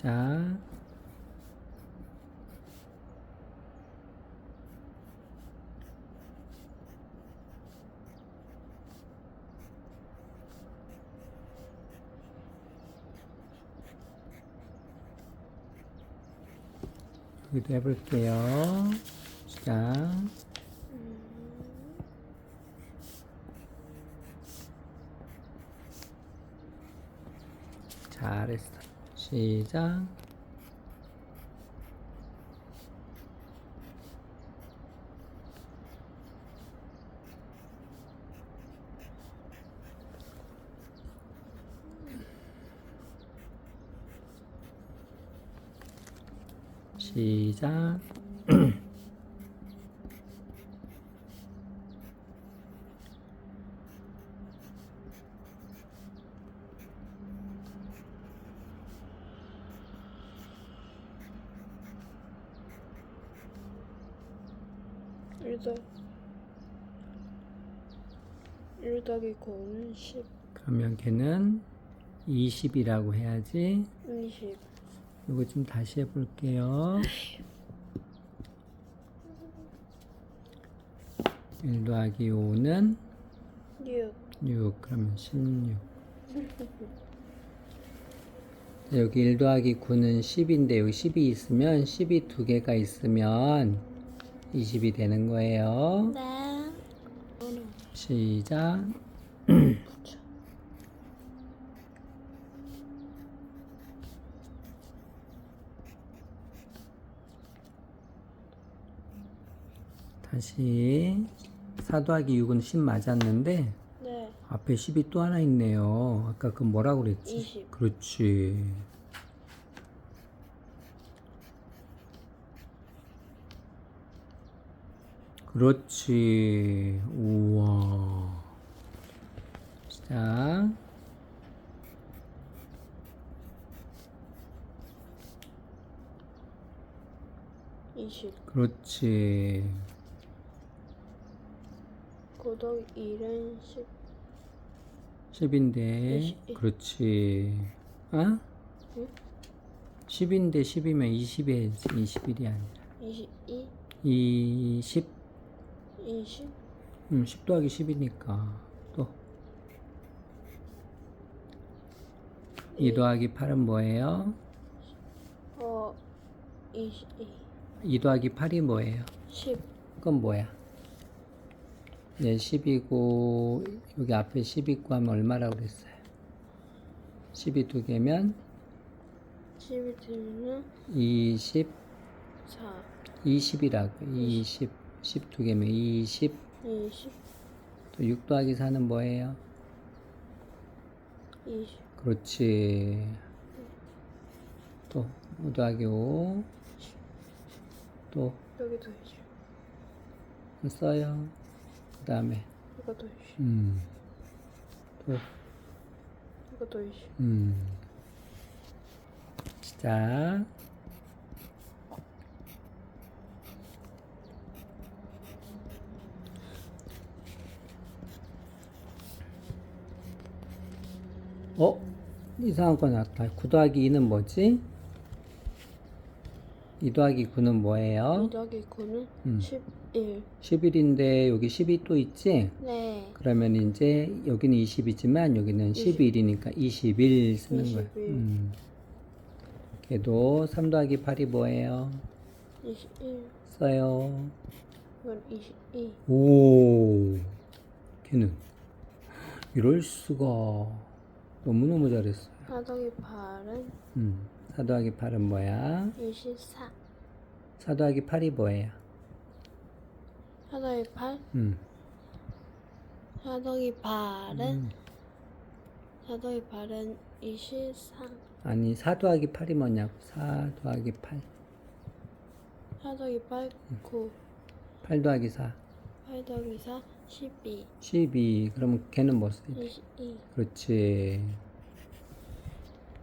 시작. 여기도 해볼게요. 시작. 잘했어. 시작. 시작. 일더 1 더하기 9는 10, 그러면 걔는 20이라고 해야지. 20, 이거 좀 다시 해볼게요. 1 더하기 5는 6, 6. 그러면 16. 자, 여기 1 더하기 9는 10인데 여기 10이 있으면 10이 두 개가 있으면 20이 되는 거예요. 네. 시작. 다시 4 더하기 6은 10 맞았는데 네. 앞에 10이 또 하나 있네요. 아까 그 뭐라고 그랬지? 20. 그렇지. 그렇지. 우와. 시작. 그렇지. 9 더하기 1은 10, 10인데, 이십. 그렇지. 어? 응? 10인데 10이면 20이 해야지. 21이 아니라. 22, 20, 20, 음, 10 더하기 10이니까. 또. 2 더하기 8은 뭐예요? 어, 22, 2 더하기 8이 뭐예요? 10, 그건 뭐야? 네, 10이고, 여기 앞에 10 있고 하면 얼마라고 그랬어요? 10이 두 개면 10이 되면은 20, 4, 20이라고. 20, 10두 개면 20. 20, 또 6 더하기 4는 뭐예요? 20, 그렇지. 또, 5 더하기 5. 또, 여기도 20, 써요. 그 다음에, 이것도 20, 음, 또, 이것도 20. 음. 시작. 어? 이상한 거 나왔다. 9 더하기 2는 뭐지? 2 더하기 9는 뭐예요? 2 더하기 9는 음. 11. 11인데 여기 10이 또 있지? 네. 그러면 이제 여기는 20이지만 여기는 20. 11이니까 21 쓰는 거야. 21. 음. 걔도 3 더하기 8이 뭐예요? 21. 써요. 이건 22. 오. 걔는 이럴 수가 너무너무 잘했어요. 4 더하기 8은 음. 4 더하기 8은 뭐야? 24. 4 더하기 8이 뭐예요? 4 더하기 8? 음. 4 더하기 8은 음. 4 더하기 8은 23. 아니 4 더하기 8이 뭐냐고 4 더하기 8 4 더하기 8, 9. 8 더하기 4 8 더하기 4, 12. 12 그러면 걔는 뭐 써야 돼? 22. 그렇지